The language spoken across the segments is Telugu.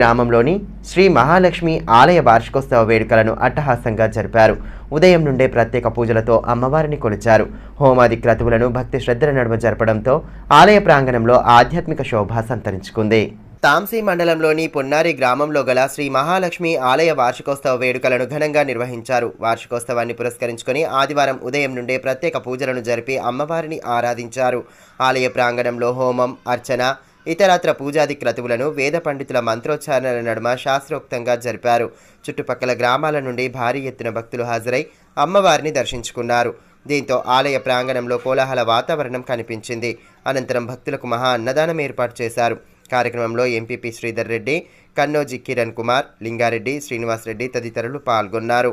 గ్రామంలోని శ్రీ మహాలక్ష్మి ఆలయ వార్షికోత్సవ వేడుకలను అట్టహాసంగా జరిపారు. ఉదయం నుండే ప్రత్యేక పూజలతో అమ్మవారిని కొలిచారు. హోమాది క్రతువులను భక్తి శ్రద్ధల నడుమ జరపడంతో ఆలయ ప్రాంగణంలో ఆధ్యాత్మిక శోభ సంతరించుకుంది. తాంసీ మండలంలోని పొన్నారి గ్రామంలో గల శ్రీ మహాలక్ష్మి ఆలయ వార్షికోత్సవ వేడుకలను ఘనంగా నిర్వహించారు. వార్షికోత్సవాన్ని పురస్కరించుకొని ఆదివారం ఉదయం నుండే ప్రత్యేక పూజలను జరిపి అమ్మవారిని ఆరాధించారు. ఆలయ ప్రాంగణంలో హోమం అర్చన ఇతరత్ర పూజాది క్రతువులను వేద పండితుల మంత్రోచ్చారణల నడుమ శాస్త్రోక్తంగా జరిపారు. చుట్టుపక్కల గ్రామాల నుండి భారీ ఎత్తున భక్తులు హాజరై అమ్మవారిని దర్శించుకున్నారు. దీంతో ఆలయ ప్రాంగణంలో కోలాహల వాతావరణం కనిపించింది. అనంతరం భక్తులకు మహా అన్నదానం ఏర్పాటు చేశారు. కార్యక్రమంలో ఎంపీపీ శ్రీధర్ రెడ్డి కన్నోజి కిరణ్ కుమార్ లింగారెడ్డి శ్రీనివాస్ రెడ్డి తదితరులు పాల్గొన్నారు.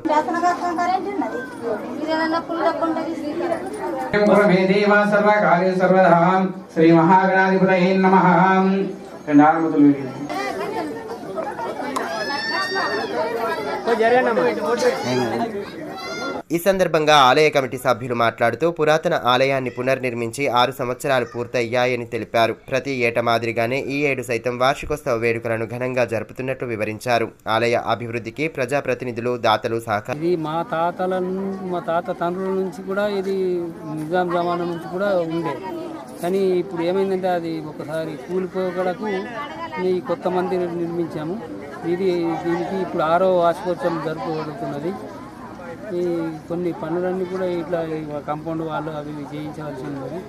శ్రీ మహాగణాధిపతయే నమ. ఈ సందర్భంగా ఆలయ కమిటీ సభ్యులు మాట్లాడుతూ పురాతన ఆలయాన్ని పునర్నిర్మించి ఆరు సంవత్సరాలు పూర్తయ్యాయని తెలిపారు. ప్రతి ఏట మాదిరిగానే ఈ ఏడు సైతం వార్షికోత్సవ వేడుకలను ఘనంగా జరుపుతున్నట్లు వివరించారు. ఆలయ అభివృద్ధికి ప్రజాప్రతినిధులు దాతలు సహకారం ఇది మా తాతల మా తాత తండ్రుల నుంచి కూడా ఇది నిజాం జమానా నుంచి కూడా ఉండే. కానీ ఇప్పుడు ఏమైందంటే అది ఒకసారి కూలిపోకడకు ఈ కొత్త మందిరం నిర్మించాము. ఇది దీనికి ఇప్పుడు ఆరో వార్షికోత్సవం జరుపుకోబడుతున్నది. ఈ కొన్ని పనులన్నీ కూడా ఇట్లా కాంపౌండ్ వాళ్ళు అవి ఇవి చేయించవలసి ఉన్నది.